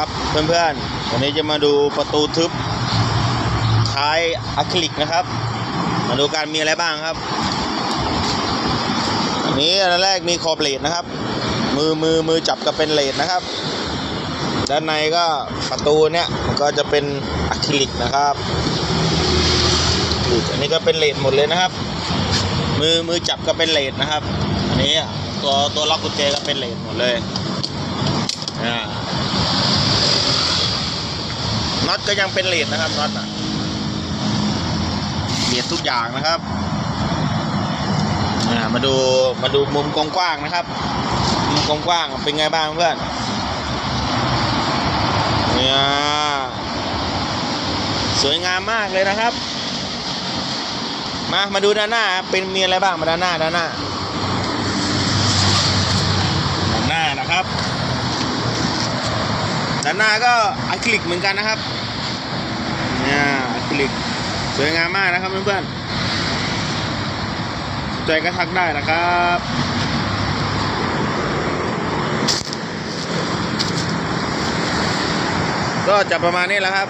ครับเพื่อนๆ วันนี้จะมาดูประตูทึบท้ายอะคริลิกนะครับ มาดูการมีอะไรบ้างครับ อันนี้อันแรกมีคอเบลดนะครับ มือมือมือจับก็เป็นเลดนะครับ ด้านในก็ประตูเนี่ยมันก็จะเป็นอะคริลิกนะครับอันนี้ก็เป็นเลดหมดเลยนะครับ มือมือจับก็เป็นเลดนะครับ อันนี้ตัวตัวล็อกกุญแจก็เป็นเลดหมดเลยอ่า น็อตก็ยังเป็นเลดนะครับน็อตอะเลดทุกอย่างนะครับมาดูมาดูมุมกว้างๆนะครับ มุมกว้างๆเป็นไงบ้างเพื่อนเนี่ยสวยงามมากเลยนะครับ มามาดูด้านหน้าเป็นมีอะไรบ้างมาด้านหน้าด้านหน้าด้านหน้านะครับ ด้านหน้าก็อะคริลิกเหมือนกันนะครับเนี่ยอะคริลิกสวยงามมากนะครับเพื่อนๆสนใจก็ทักได้นะครับก็จะประมาณนี้แหละครับ